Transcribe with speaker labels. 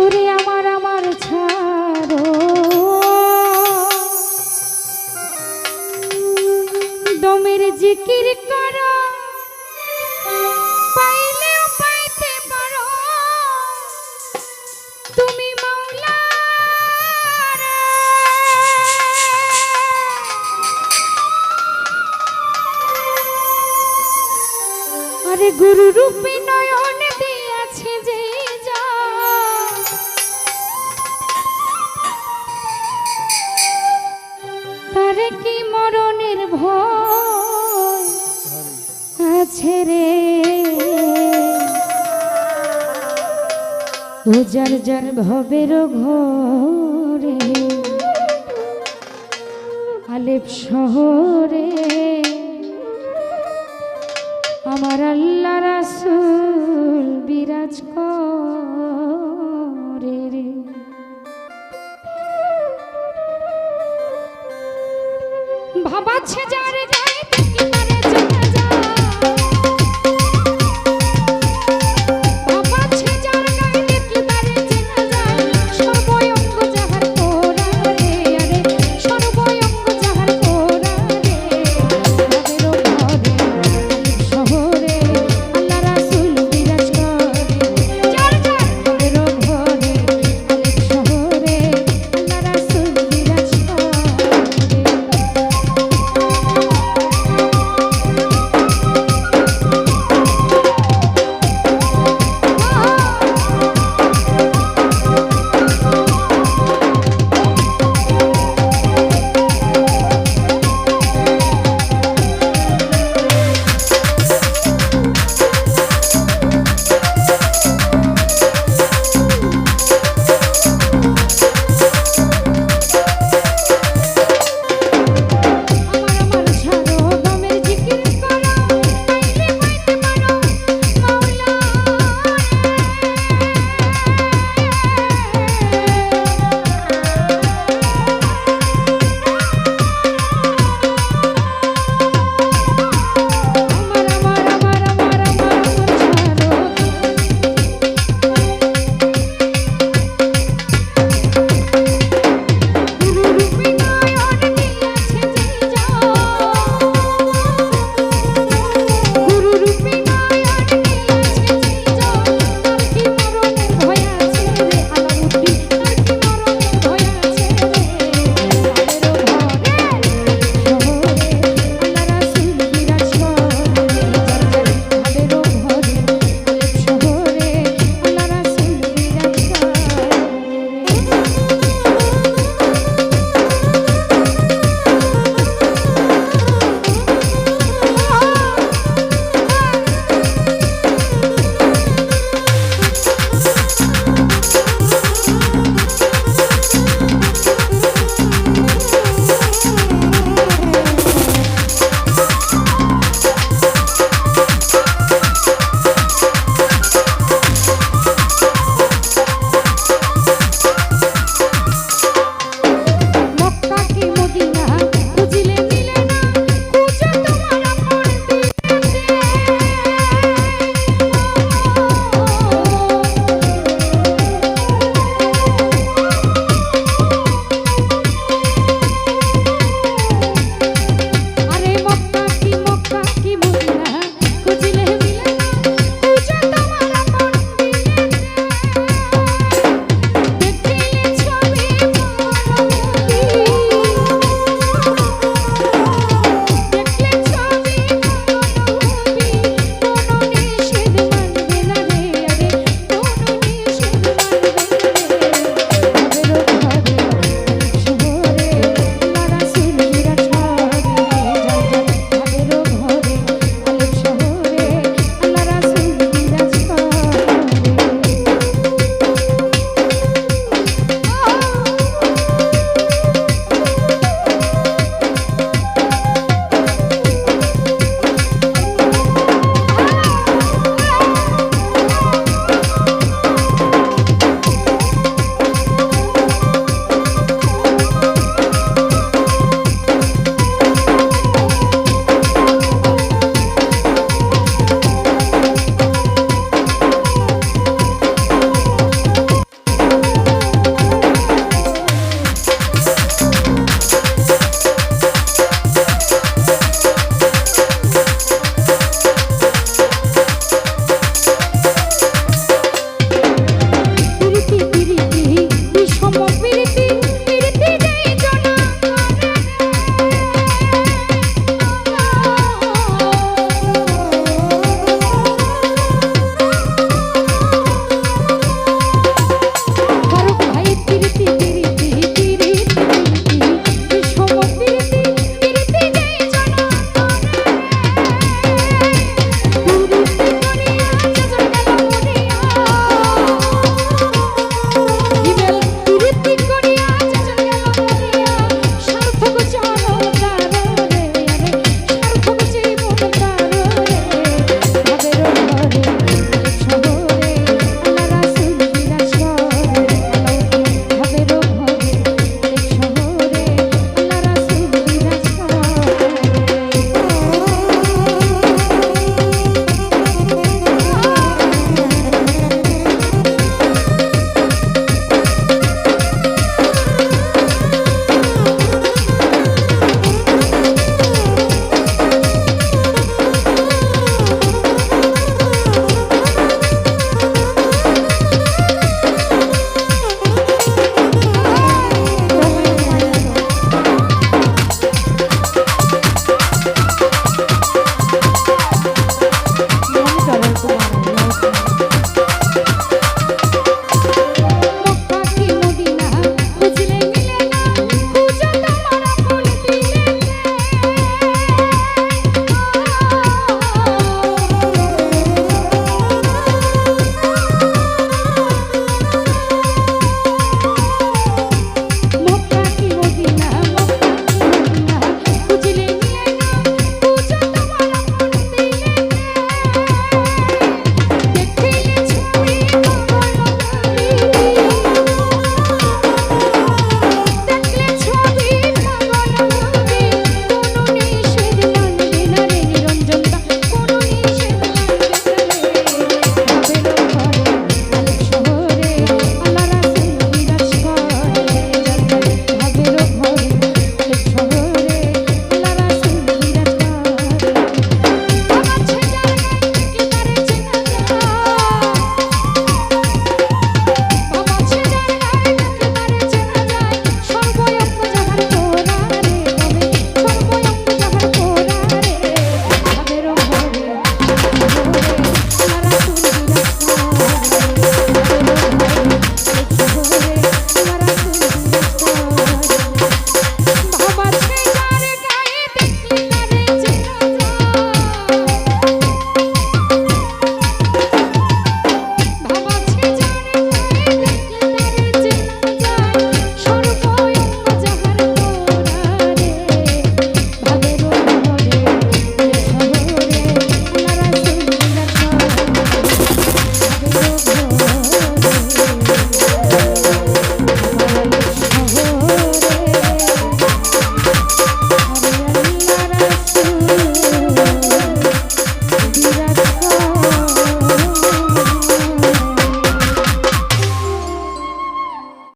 Speaker 1: ওরে আমার আমার ছাড়ো। দমের জিকির করো। গুরু রূপে নয়ন আছে রে যার যার ভবের ঘরে, আলেপ শহরে, আমার আল্লাহ রাসুল বিরাজ করে রে। ভাবাচ্ছে যে